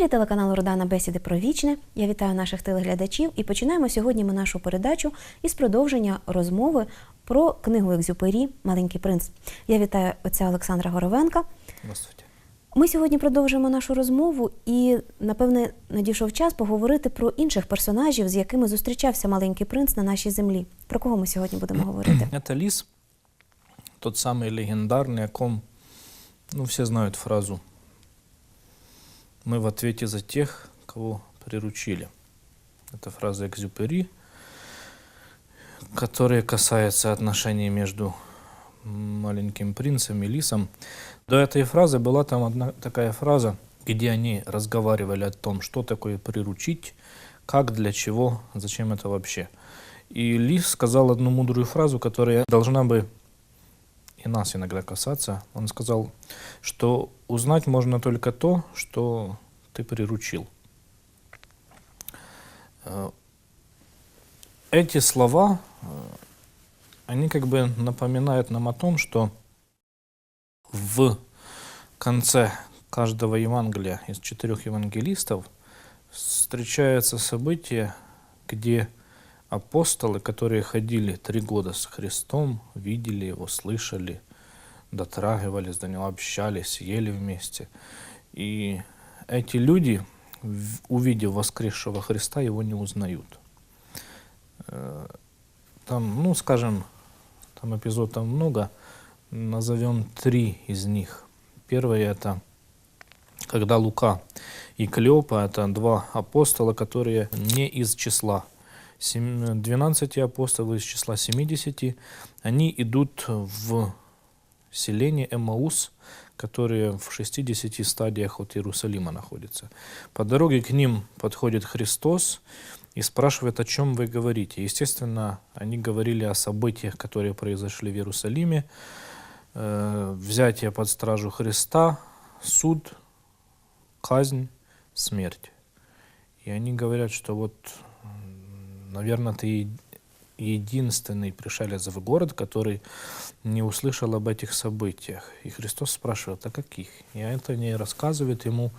Мир вам! В ефірі телеканалу Родана Бесіди про вічне. Я вітаю наших телеглядачів і починаємо сьогодні ми нашу передачу із продовження розмови про книгу Екзюпері Маленький принц. Я вітаю отця Олександра Горовенка. Здравствуйте. Ми сьогодні продовжуємо нашу розмову, і напевне надійшов час поговорити про інших персонажів, з якими зустрічався маленький принц на нашій землі. Про кого ми сьогодні будемо говорити? Это лис, тот самый легендарный, о ком, ну, все знают фразу «Мы в ответе за тех, кого приручили». Это фраза Экзюпери, которая касается отношений между маленьким принцем и лисом. До этой фразы была там одна такая фраза, где они разговаривали о том, что такое приручить, как, для чего, зачем это вообще. И лис сказал одну мудрую фразу, которая должна бы и нас иногда касаться. Он сказал, что узнать можно только то, что ты приручил. Э, Эти слова, э, они как бы напоминают нам о том, что в конце каждого Евангелия из четырех евангелистов встречается событие, где апостолы, которые ходили три года с Христом, видели его, слышали, дотрагивались до него, общались, ели вместе. И эти люди, увидев воскресшего Христа, его не узнают. Э, Там, ну, скажем, там эпизод там много, назовем три из них. Первое это когда Лука и Клеопа, это два апостола, которые не из числа 12 апостолов из числа 70, они идут в селение Эмаус, которое в 60 стадиях от Иерусалима находится. По дороге к ним подходит Христос и спрашивает, о чем вы говорите. Естественно, они говорили о событиях, которые произошли в Иерусалиме, э, взятие под стражу Христа, суд, казнь, смерть. И они говорят, что вот наверное, ты единственный пришелец в город, который не услышал об этих событиях. И Христос спрашивает, о каких? И это не рассказывает ему,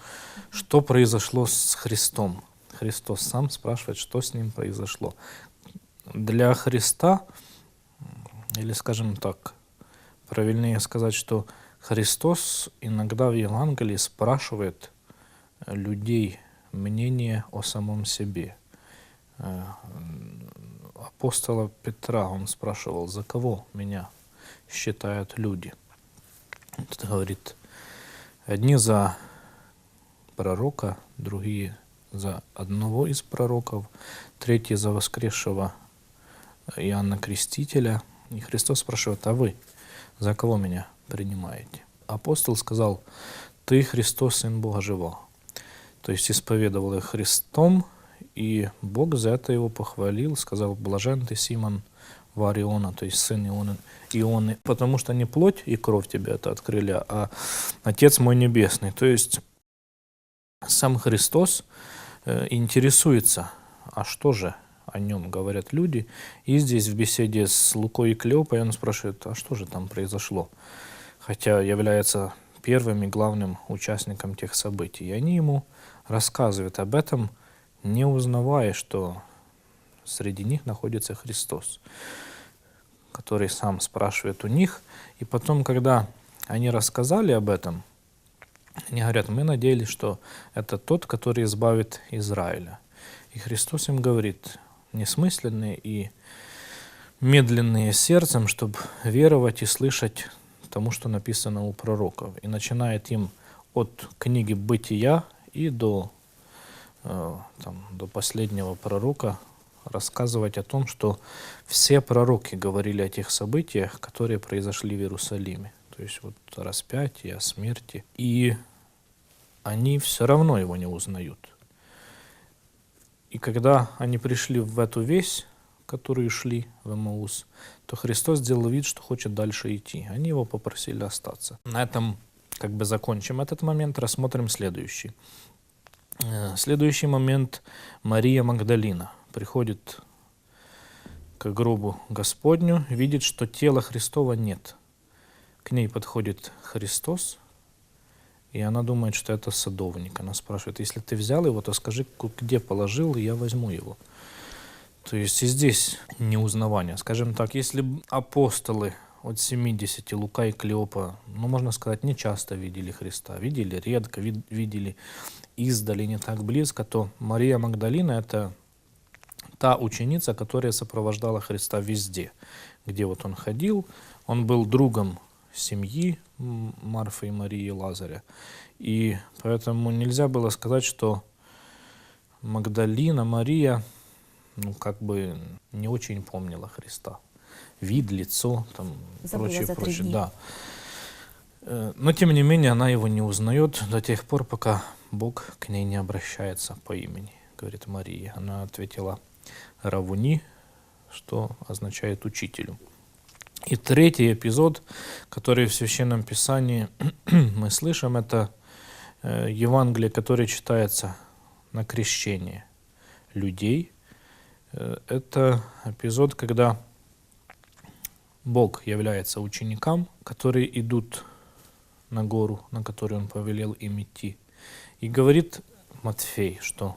что произошло с Христом. Христос сам спрашивает, что с ним произошло. Для Христа, или скажем так, правильнее сказать, что Христос иногда в Евангелии спрашивает людей мнение о самом себе. Э, апостола Петра он спрашивал, за кого меня считают люди. Тут говорит, одни за пророка, другие за одного из пророков, третьи за воскресшего Иоанна Крестителя. И Христос спрашивает, а вы за кого меня принимаете? Апостол сказал, ты Христос, Сын Бога Живого. То есть исповедовал их Христом, и Бог за это его похвалил, сказал, блажен ты, Симон Вариона, то есть сын Ионы, Ионы, потому что не плоть и кровь тебе это открыли, а Отец мой Небесный. То есть сам Христос э, интересуется, а что же о нем говорят люди. И здесь в беседе с Лукой и Клеопой он спрашивает, а что же там произошло? Хотя является первым и главным участником тех событий. И они ему рассказывают об этом, не узнавая, что среди них находится Христос, который сам спрашивает у них. И потом, когда они рассказали об этом, они говорят, мы надеялись, что это тот, который избавит Израиля. И Христос им говорит, несмысленные и медленные сердцем, чтобы веровать и слышать тому, что написано у пророков. И начинает им от книги «Бытия» и до, там, до последнего пророка рассказывать о том, что все пророки говорили о тех событиях, которые произошли в Иерусалиме. То есть вот о распятии, о смерти. И они все равно его не узнают. И когда они пришли в эту весь, которые шли в Эмаус, то Христос сделал вид, что хочет дальше идти. Они его попросили остаться. На этом как бы закончим этот момент, рассмотрим следующий. Э, Следующий момент Мария Магдалина приходит к гробу Господню, видит, что тела Христова нет. К ней подходит Христос, и она думает, что это садовник. Она спрашивает, если ты взял его, то скажи, где положил, я возьму его. То есть и здесь неузнавание. Скажем так, если апостолы от 70, Лука и Клеопа, ну, можно сказать, не часто видели Христа. Видели редко, вид- видели издали, не так близко, то Мария Магдалина – это та ученица, которая сопровождала Христа везде, где вот он ходил. Он был другом семьи Марфы и Марии Лазаря. И поэтому нельзя было сказать, что Магдалина, Мария, ну, как бы не очень помнила Христа. Вид, лицо, там, Забыла прочее, за прочее. дня. Да. Э, Но, тем не менее, она его не узнает до тех пор, пока Бог к ней не обращается по имени, говорит Мария. Она ответила Равуни, что означает учителю. И третий эпизод, который в Священном Писании мы слышим, это э, Евангелие, которое читается на крещение людей. Э, Это эпизод, когда Бог является ученикам, которые идут на гору, на которую Он повелел им идти. И говорит Матфей, что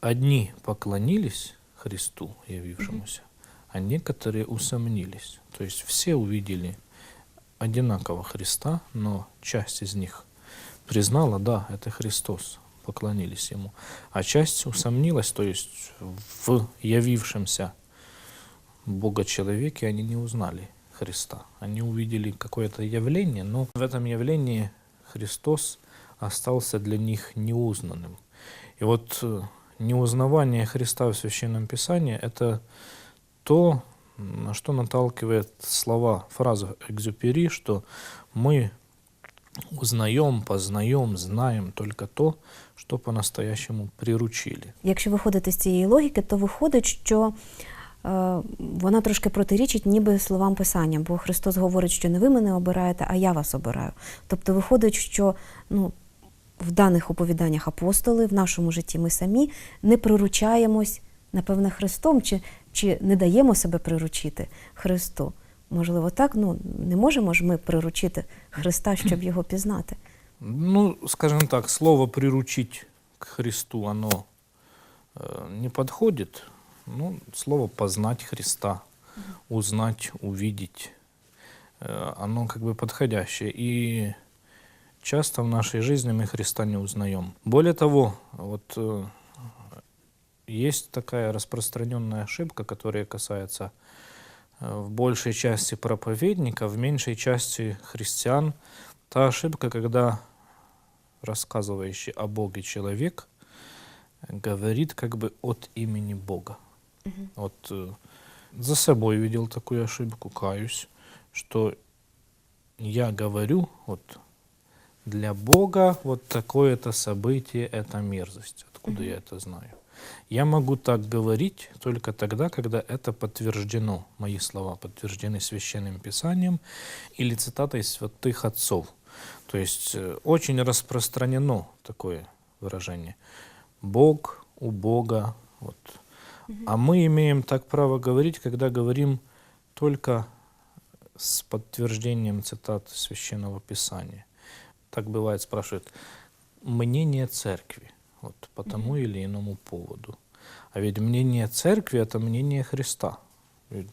одни поклонились Христу, явившемуся, а некоторые усомнились. То есть все увидели одинаково Христа, но часть из них признала, да, это Христос, поклонились Ему. А часть усомнилась, то есть в явившемся Бога-человеке они не узнали Христа. Они увидели какое-то явление, но в этом явлении Христос остался для них неузнанным. И вот э, неузнавание Христа в Священном Писании – это то, на что наталкивает слова, фраза Экзюпери, что мы узнаем, познаем, знаем только то, что по-настоящему приручили. Якщо виходити з цієї логіки, то виходить, що е, вона трошки протирічить ніби словам Писання, бо Христос говорить, що не ви мене обираєте, а я вас обираю. Тобто виходить, що ну, в даних оповіданнях апостоли, в нашому житті ми самі не приручаємось, напевне, Христом, чи, чи не даємо себе приручити Христу. Можливо, так, ну не можемо ж ми приручити Христа, щоб його пізнати. Ну, скажем так, слово «приручить» к Христу, оно э, не подходит. Ну, слово «познать Христа», «узнать», «увидеть», э, оно как бы подходящее. И часто в нашей жизни мы Христа не узнаем. Более того, вот э, есть такая распространенная ошибка, которая касается э, в большей части проповедников, в меньшей части христиан. Та ошибка, когда рассказывающий о Боге человек говорит как бы от имени Бога. Вот э, за собой видел такую ошибку, каюсь, что я говорю вот для Бога вот такое-то событие – это мерзость. Откуда я это знаю? Я могу так говорить только тогда, когда это подтверждено, мои слова подтверждены священным писанием или цитатой святых отцов. То есть э, очень распространено такое выражение. Бог у Бога. Вот. А мы имеем так право говорить, когда говорим только с подтверждением цитат священного писания. Так бывает, спрашивают, мнение церкви вот, по тому или иному поводу. А ведь мнение церкви – это мнение Христа. Ведь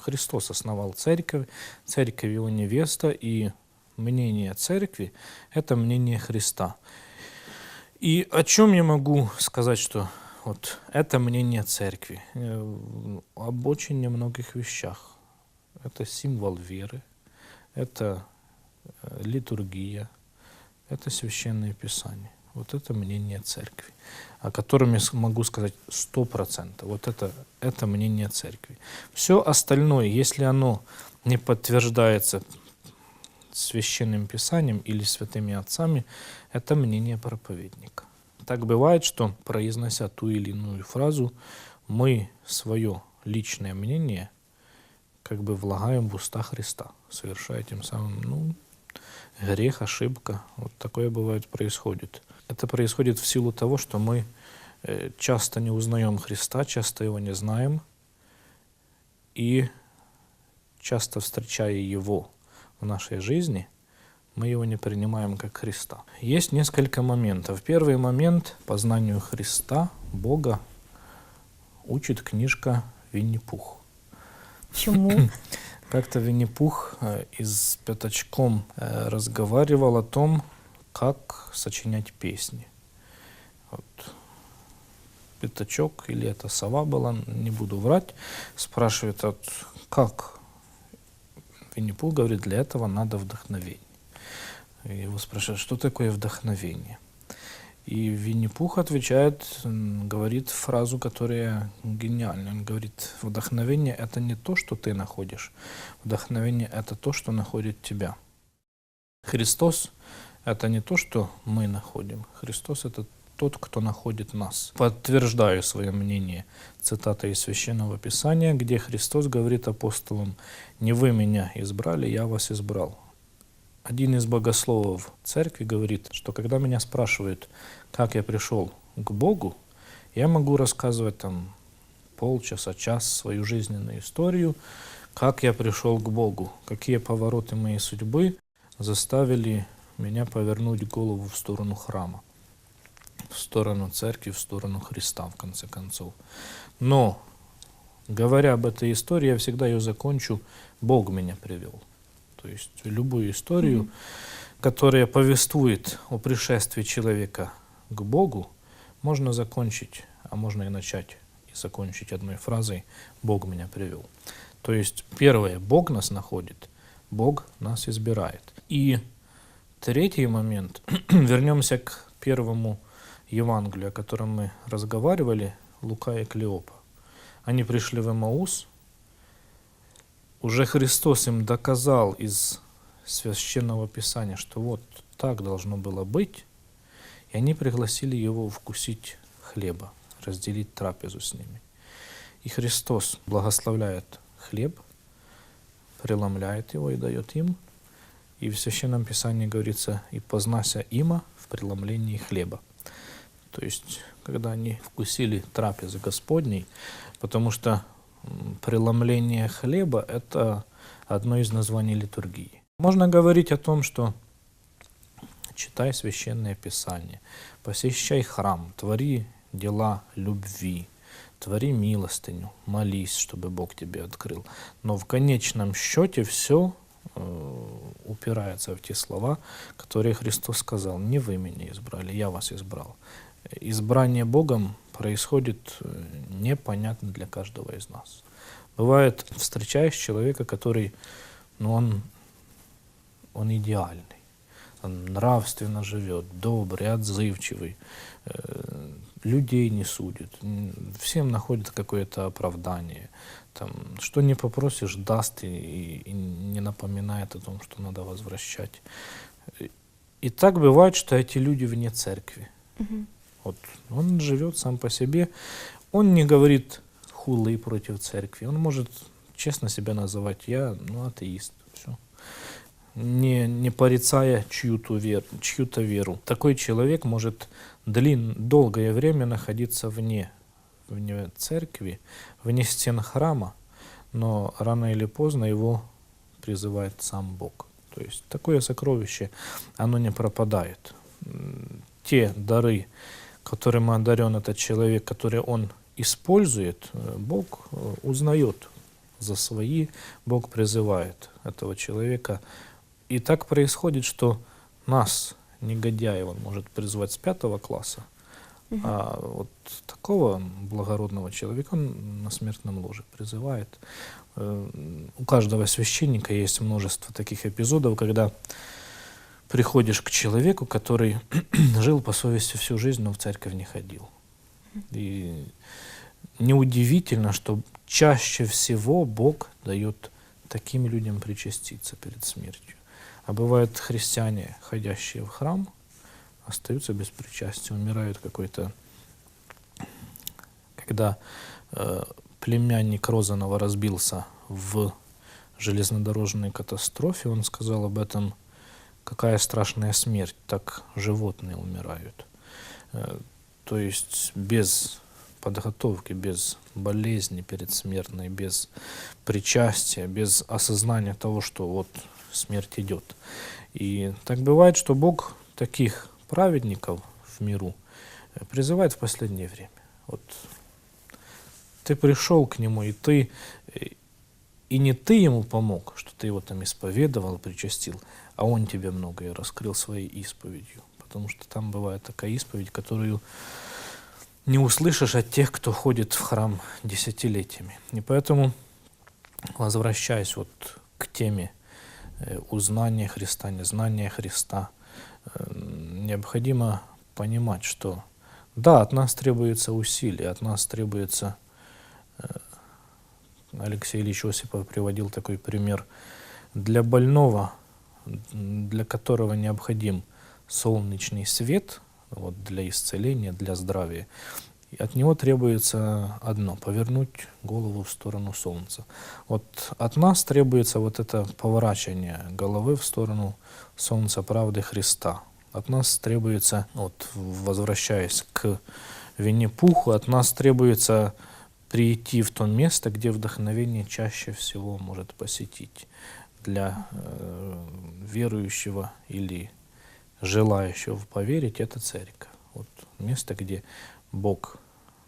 Христос основал церковь, церковь его невеста, и мнение церкви – это мнение Христа. И о чем я могу сказать, что вот это мнение церкви? Э, Об очень немногих вещах. Это символ веры, это э, литургия, это священное писание. Вот это мнение церкви, о котором я могу сказать сто процентов. Вот это, это мнение церкви. Все остальное, если оно не подтверждается священным писанием или святыми отцами, это мнение проповедника. Так бывает, что, произнося ту или иную фразу, мы свое личное мнение как бы влагаем в уста Христа, совершая тем самым ну, грех, ошибка. Вот такое бывает происходит. Это происходит в силу того, что мы э, часто не узнаем Христа, часто его не знаем, и часто встречая его в нашей жизни, мы его не принимаем как Христа. Есть несколько моментов. Первый момент познанию Христа, Бога, учит книжка Винни-Пух. Чому? Как-то Винни-Пух э, и с Пятачком э, разговаривал о том, как сочинять песни. Вот. Пятачок или это сова была, не буду врать, спрашивает, вот, как? Винни-Пух говорит, для этого надо вдохновение. Его спрашивают, что такое вдохновение? И Винни-Пух отвечает, говорит фразу, которая гениальна. Он говорит, вдохновение – это не то, что ты находишь. Вдохновение – это то, что находит тебя. Христос – это не то, что мы находим. Христос – это тот, кто находит нас. Подтверждаю свое мнение цитата из Священного Писания, где Христос говорит апостолам, «Не вы меня избрали, я вас избрал». Один из богословов церкви говорит, что когда меня спрашивают, как я пришел к Богу, я могу рассказывать там полчаса, час свою жизненную историю, как я пришел к Богу, какие повороты моей судьбы заставили меня повернуть голову в сторону храма, в сторону церкви, в сторону Христа, в конце концов. Но, говоря об этой истории, я всегда ее закончу, Бог меня привел. То есть любую историю, которая повествует о пришествии человека к Богу, можно закончить, а можно и начать и закончить одной фразой «Бог меня привел». То есть первое, Бог нас находит, Бог нас избирает. И третий момент, вернемся к первому Евангелию, о котором мы разговаривали, Лука и Клеопа. Они пришли в Эмаус, уже Христос им доказал из священного писания, что вот так должно было быть, и они пригласили его вкусить хлеба, разделить трапезу с ними. И Христос благословляет хлеб, преломляет его и дает им. И в Священном Писании говорится, и познася има в преломлении хлеба. То есть, когда они вкусили трапезы Господней, потому что преломление хлеба – это одно из названий литургии. Можно говорить о том, что читай священное писание, посещай храм, твори дела любви, твори милостыню, молись, чтобы Бог тебе открыл. Но в конечном счете все упирается в те слова, которые Христос сказал. Не вы меня избрали, я вас избрал. Избрание Богом происходит э, непонятно для каждого из нас. Бывает, встречаешь человека, который, ну, он, он идеальный, он нравственно живет, добрый, отзывчивый, э, людей не судит, всем находит какое-то оправдание. Там, что не попросишь, даст и, и не напоминает о том, что надо возвращать. И так бывает, что эти люди вне церкви. Вот он живет сам по себе, он не говорит хулы против церкви, он может честно себя называть, я ну, атеист, все. Не, не порицая чью-то, вер, чью-то веру. Такой человек может длин, долгое время находиться вне, вне церкви, вне стен храма, но рано или поздно его призывает сам Бог. То есть такое сокровище, оно не пропадает. Те дары, которым одарен этот человек, которые он использует, э, Бог э, узнает за свои, Бог призывает этого человека. И так происходит, что нас, негодяев, он может призвать с пятого класса, а вот такого благородного человека он на смертном ложе призывает. Э, У каждого священника есть множество таких эпизодов, когда приходишь к человеку, который жил по совести всю жизнь, но в церковь не ходил. И неудивительно, что чаще всего Бог дает таким людям причаститься перед смертью. А бывают христиане, ходящие в храм, остаются без причастия, умирают какой-то... Когда э, племянник Розанова разбился в железнодорожной катастрофе, он сказал об этом, какая страшная смерть, так животные умирают. Э, то есть без подготовки, без болезни передсмертной, без причастия, без осознания того, что вот смерть идет. И так бывает, что Бог таких праведников в миру э, призывает в последнее время. Вот ты пришел к Нему, и ты э, и не ты ему помог, что ты его там исповедовал, причастил, а он тебе многое раскрыл своей исповедью. Потому что там бывает такая исповедь, которую не услышишь от тех, кто ходит в храм десятилетиями. И поэтому, возвращаясь вот к теме э, узнания Христа, незнания Христа, э, необходимо понимать, что да, от нас требуется усилие, от нас требуется э, Алексей Ильич Осипов приводил такой пример. Для больного, для которого необходим солнечный свет, вот для исцеления, для здравия, от него требуется одно – повернуть голову в сторону солнца. Вот от нас требуется вот это поворачивание головы в сторону солнца правды Христа. От нас требуется, вот возвращаясь к Винни-Пуху, от нас требуется прийти в то место, где вдохновение чаще всего может посетить для э, верующего или желающего поверить, это церковь. Вот место, где Бог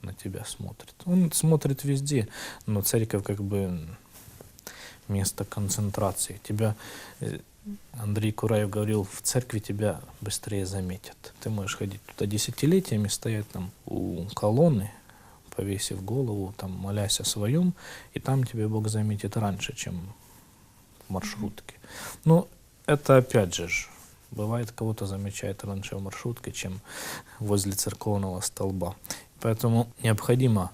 на тебя смотрит. Он смотрит везде, но церковь как бы место концентрации. Тебя, э, Андрей Кураев говорил, в церкви тебя быстрее заметят. Ты можешь ходить туда десятилетиями, стоять там у колонны, повесив голову, там, молясь о своем, и там тебе Бог заметит раньше, чем в маршрутке. Ну, это опять же, бывает, кого-то замечает раньше в маршрутке, чем возле церковного столба. Поэтому необходимо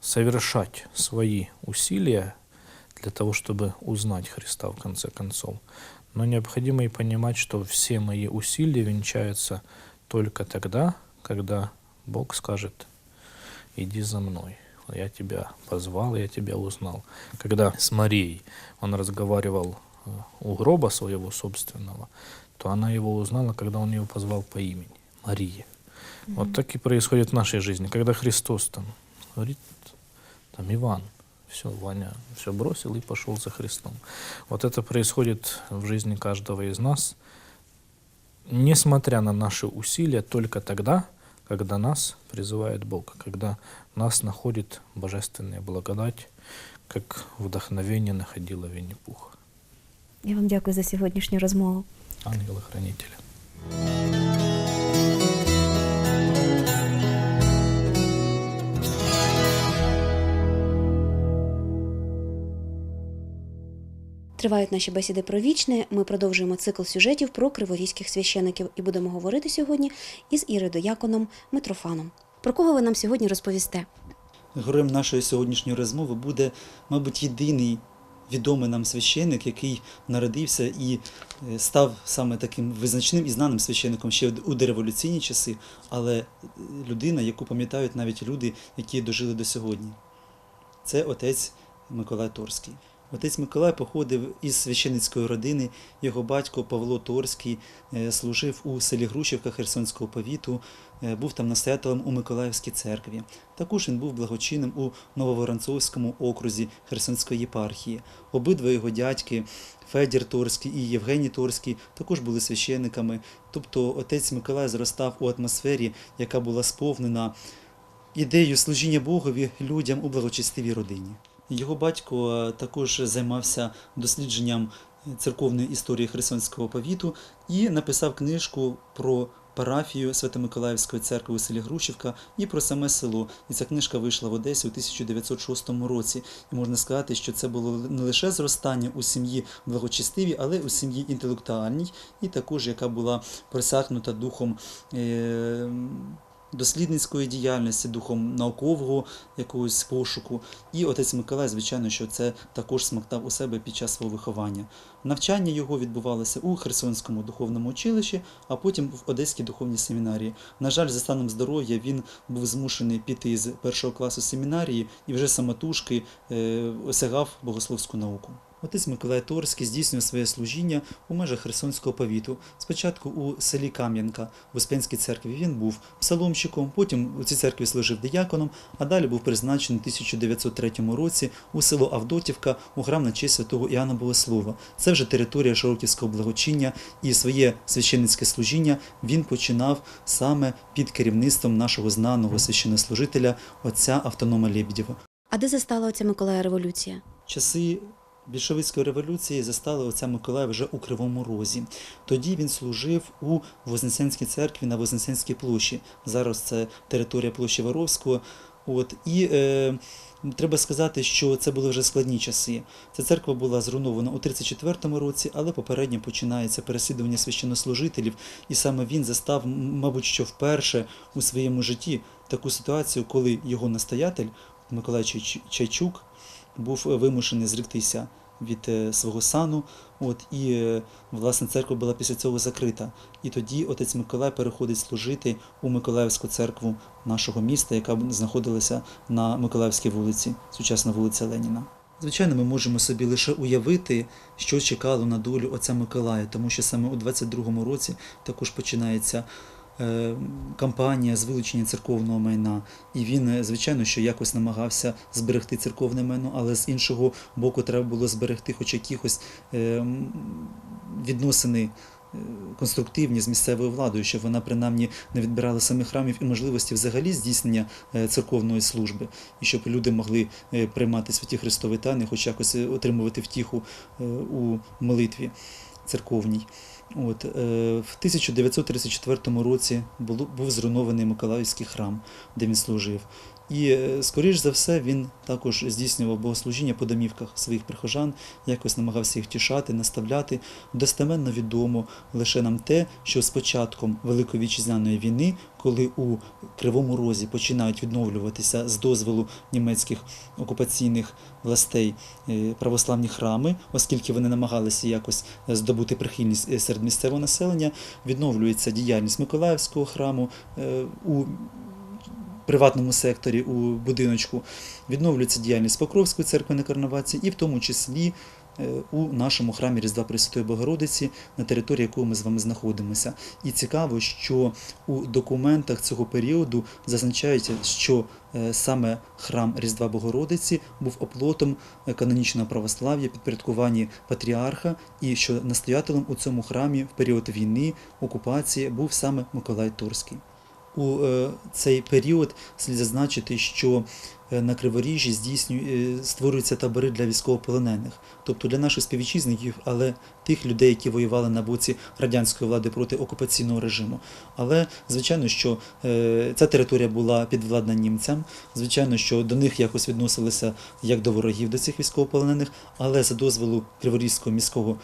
совершать свои усилия для того, чтобы узнать Христа в конце концов. Но необходимо и понимать, что все мои усилия венчаются только тогда, когда Бог скажет иди за мной. Я тебя позвал, я тебя узнал. Когда с Марией он разговаривал э, у гроба своего собственного, то она его узнала, когда он ее позвал по имени. Мария. Вот так и происходит в нашей жизни. Когда Христос там говорит, там Иван, все, Ваня все бросил и пошел за Христом. Вот это происходит в жизни каждого из нас, несмотря на наши усилия, только тогда, когда нас призывает Бог, когда нас находит божественная благодать, как вдохновение находила Винни-Пуха, Я вам дякую за сьогоднішню розмову. ангела-хранителя. Тривають наші бесіди про вічне. Ми продовжуємо цикл сюжетів про криворізьких священиків і будемо говорити сьогодні із іридояконом Митрофаном. Про кого ви нам сьогодні розповісте? Героєм нашої сьогоднішньої розмови буде, мабуть, єдиний відомий нам священик, який народився і е, став саме таким визначним і знаним священником ще у дореволюційні часи, але е, людина, яку пам'ятають навіть люди, які дожили до сьогодні. Це отець Миколай Торський. Отець Миколай походив із священицької родини. Його батько Павло Торський е, служив у селі Грушівка Херсонського повіту, е, був там настоятелем у Миколаївській церкві. Також він був благочинним у Нововоронцовському окрузі Херсонської єпархії. Обидва його дядьки, Федір Торський і Євгеній Торський, також були священниками. Тобто отець Миколай зростав у атмосфері, яка була сповнена ідеєю служіння Богові людям у благочестивій родині. Його батько е, також займався дослідженням церковної історії Херсонського повіту і написав книжку про парафію Свято-Миколаївської церкви у селі Грушівка і про саме село. І ця книжка вийшла в Одесі у 1906 році. І можна сказати, що це було не лише зростання у сім'ї благочестивій, але у сім'ї інтелектуальній, і також яка була просякнута духом. Е- дослідницької діяльності, духом наукового якогось пошуку. І отець Миколай, звичайно, що це також смактав у себе під час свого виховання. Навчання його відбувалося у Херсонському духовному училищі, а потім в Одеській духовній семінарії. На жаль, за станом здоров'я він був змушений піти з першого класу семінарії і вже самотужки е, осягав богословську науку. Отець Миколай Торський здійснював своє служіння у межах Херсонського повіту. Спочатку у селі Кам'янка в Успенській церкві він був псаломщиком, потім у цій церкві служив дияконом, а далі був призначений у 1903 році у село Авдотівка у храм на честь святого Іоанна Богослова. Це вже територія Широківського благочиння, і своє священницьке служіння він починав саме під керівництвом нашого знаного священнослужителя отця Автонома Лебедєва. А де застала отця Миколая революція? Часи більшовицької революції застали отця Миколая вже у Кривому Розі. Тоді він служив у Вознесенській церкві на Вознесенській площі. Зараз це територія площі Воровського. От і е, треба сказати, що це були вже складні часи. Ця церква була зруйнована у 34-му році, але попередньо починається переслідування священнослужителів, і саме він застав, мабуть, що вперше у своєму житті таку ситуацію, коли його настоятель Миколай Чайчук був е, вимушений зректися від е, свого сану. От і е, власне церква була після цього закрита. І тоді отець Миколай переходить служити у Миколаївську церкву нашого міста, яка знаходилася на Миколаївській вулиці, сучасна вулиця Леніна. Звичайно, ми можемо собі лише уявити, що чекало на долю отця Миколая, тому що саме у 22-му році також починається кампанія з вилучення церковного майна. І він, е, звичайно, що якось намагався зберегти церковне майно, але з іншого боку, треба було зберегти хоч якихось е, відносини. е, Конструктивні з місцевою владою, щоб вона принаймні не відбирала самих храмів і можливості взагалі здійснення е, церковної служби, і щоб люди могли е, приймати святі Христові тайни, хоч якось е, отримувати втіху е, у молитві церковній. От, е, в 1934 році було, був зруйнований Миколаївський храм, де він служив. І, е, скоріш за все, він також здійснював богослужіння по домівках своїх прихожан, якось намагався їх тішати, наставляти. Достеменно відомо лише нам те, що з початком Великої вітчизняної війни, коли у Кривому Розі починають відновлюватися з дозволу німецьких окупаційних властей е, православні храми, оскільки вони намагалися якось здобути прихильність е, серед місцевого населення, відновлюється діяльність Миколаївського храму у приватному секторі у будиночку, відновлюється діяльність Покровської церкви на Карнаваці і в тому числі е, у нашому храмі Різдва Пресвятої Богородиці, на території якого ми з вами знаходимося. І цікаво, що у документах цього періоду зазначається, що е, саме храм Різдва Богородиці був оплотом е, канонічного православ'я, підпорядкуванні патріарха, і що настоятелем у цьому храмі в період війни, окупації був саме Миколай Торський. У е, цей період слід зазначити, що е, на Криворіжжі здійснює, е, створюються табори для військовополонених, тобто для наших співвітчизників, але тих людей, які воювали на боці радянської влади проти окупаційного режиму. Але звичайно, що ця територія була підвладна німцям. Звичайно, що до них якось відносилися як до ворогів до цих військовополонених, але за дозволу Криворізького міського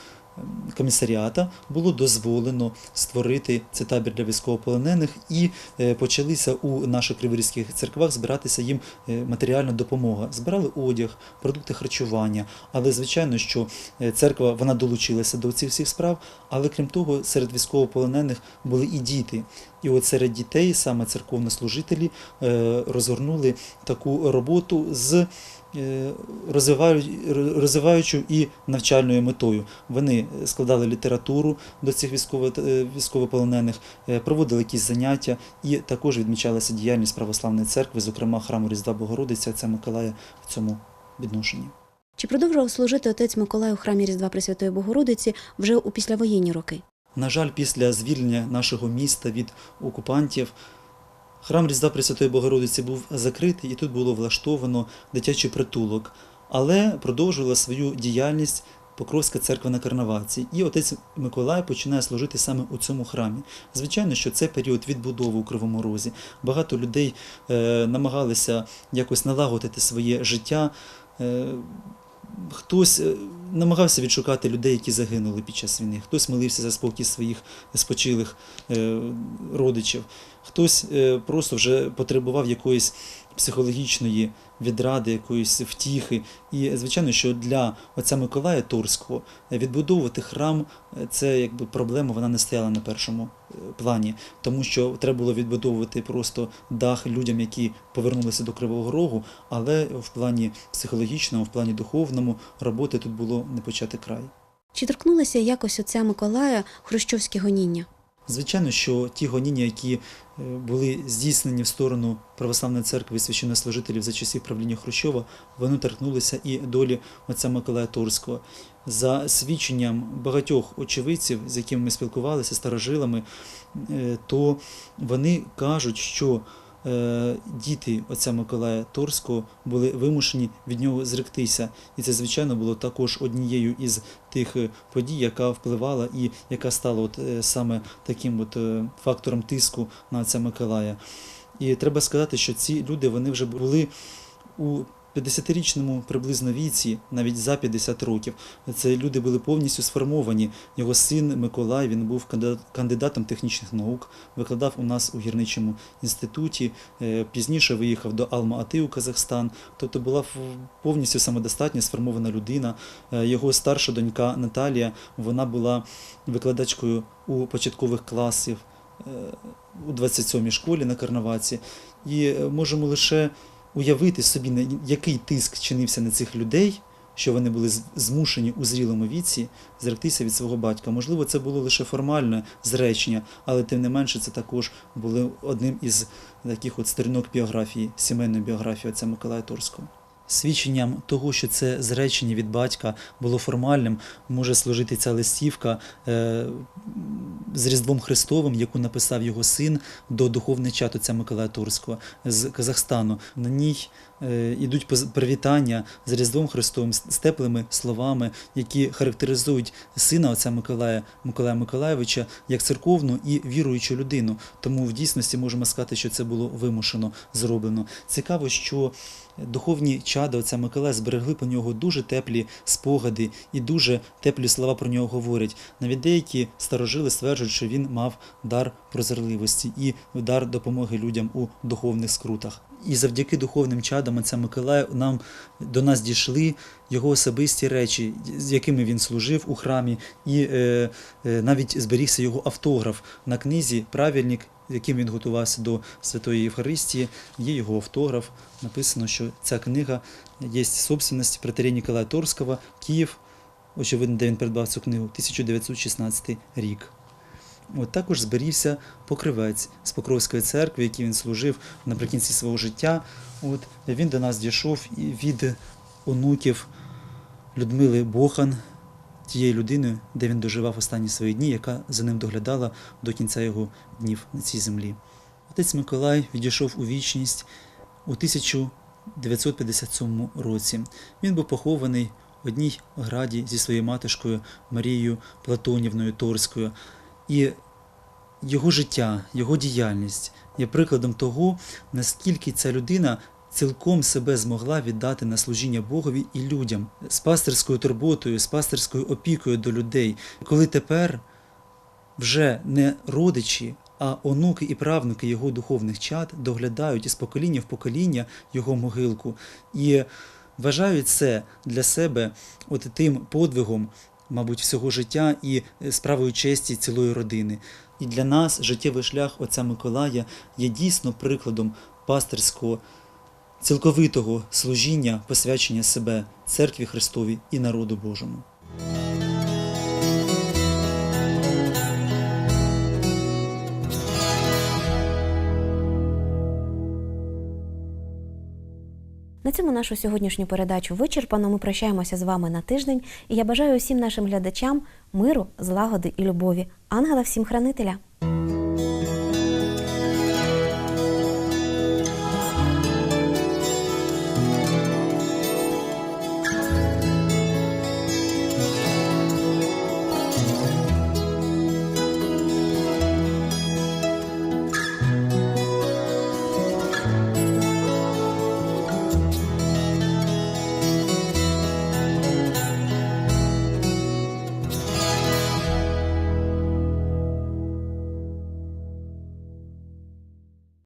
комісаріата було дозволено створити цей табір для військовополонених і е, почалися у наших криворізьких церквах збиратися їм е, матеріальна допомога. Збирали одяг, продукти харчування. Але звичайно, що е, церква вона долучилася до цих всіх справ. Але крім того, серед військовополонених були і діти. І от серед дітей саме церковнослужителі е, розгорнули таку роботу з розвиваючою і навчальною метою. Вони складали літературу до цих е, військовополонених, е, проводили якісь заняття і також відмічалася діяльність православної церкви, зокрема храму Різдва Богородиця, отця Миколая в цьому відношенні. Чи продовжував служити отець Миколай у храмі Різдва Пресвятої Богородиці вже у післявоєнні роки? На жаль, після звільнення нашого міста від окупантів храм Різдва Пресвятої Богородиці був закритий і тут було влаштовано дитячий притулок, але продовжувала свою діяльність Покровська церква на Карнаваці. І отець Миколай починає служити саме у цьому храмі. Звичайно, що це період відбудови у Кривому Розі. Багато людей е, намагалися якось налагодити своє життя. Е, Хтось е, намагався відшукати людей, які загинули під час війни, хтось молився за спокій своїх спочилих е, родичів, хтось е, просто вже потребував якоїсь психологічної відради, якоїсь втіхи. І звичайно, що для отця Миколая Торського відбудовувати храм е, це якби проблема, вона не стояла на першому е, плані, тому що треба було відбудовувати просто дах людям, які повернулися до Кривого Рогу, але в плані психологічному, в плані духовному роботи тут було не почати край. Чи торкнулося якось отця Миколая хрущовські гоніння? Звичайно, що ті гоніння, які е, були здійснені в сторону православної церкви і священнослужителів за часів правління Хрущова, вони торкнулися і долі отця Миколая Торського. За свідченням багатьох очевидців, з якими ми спілкувалися, старожилами, е, то вони кажуть, що діти отця Миколая Торського були вимушені від нього зректися. І це, звичайно, було також однією із тих е, подій, яка впливала і яка стала от, е, саме таким от, е, фактором тиску на отця Миколая. І треба сказати, що ці люди вони вже були у 50-річному приблизно віці, навіть за 50 років. Це люди були повністю сформовані. Його син Миколай він був кандидатом технічних наук, викладав у нас у гірничому інституті. е, Пізніше виїхав до Алма-Ати у Казахстан. Тобто була повністю самодостатня сформована людина. Е, Його старша донька Наталія вона була викладачкою у початкових класів е, у 27-й школі на Карнаваці. І можемо лише уявити собі, який тиск чинився на цих людей, що вони були змушені у зрілому віці зректися від свого батька. Можливо, це було лише формальне зречення, але тим не менше це також було одним із таких от сторінок біографії, сімейної біографії отця Миколая Торського. Свідченням того, що це зречення від батька було формальним, може служити ця листівка е, з Різдвом Христовим, яку написав його син до духовного чату Миколая Торського з Казахстану. На ній ідуть поз- привітання з Різдвом Христовим, з теплими словами, які характеризують сина отця Миколая Миколая Миколаєвича як церковну і віруючу людину. Тому в дійсності можемо сказати, що це було вимушено зроблено. Цікаво, що духовні чада отця Миколая зберегли про нього дуже теплі спогади і дуже теплі слова про нього говорять. Навіть деякі старожили стверджують, що він мав дар прозорливості і дар допомоги людям у духовних скрутах. І завдяки духовним чадам отця Миколая нам до нас дійшли його особисті речі, з якими він служив у храмі, і е, е, навіть зберігся його автограф на книзі Правильник, яким він готувався до Святої Євхаристії. Є його автограф. Написано, що ця книга є собственності протерія Ніколая Торського, Київ, очевидно, де він придбав цю книгу, 1916 рік. От також зберігся покривець з Покровської церкви, який він служив наприкінці свого життя. От він до нас дійшов від онуків Людмили Бохан, тієї людини, де він доживав останні свої дні, яка за ним доглядала до кінця його днів на цій землі. Отець Миколай відійшов у вічність у 1957 році. Він був похований в одній граді зі своєю матушкою Марією Платонівною Торською. І його життя, його діяльність є прикладом того, наскільки ця людина цілком себе змогла віддати на служіння Богові і людям з пастирською турботою, з пастирською опікою до людей, коли тепер вже не родичі, а онуки і правнуки його духовних чад доглядають із покоління в покоління його могилку. І вважають це для себе от тим подвигом, мабуть, всього життя і справою честі цілої родини. І для нас життєвий шлях отця Миколая є дійсно прикладом пастирського, цілковитого служіння, посвячення себе церкві Христовій і народу Божому. На цьому нашу сьогоднішню передачу вичерпано. Ми прощаємося з вами на тиждень, і я бажаю усім нашим глядачам миру, злагоди і любові. Ангела всім хранителя!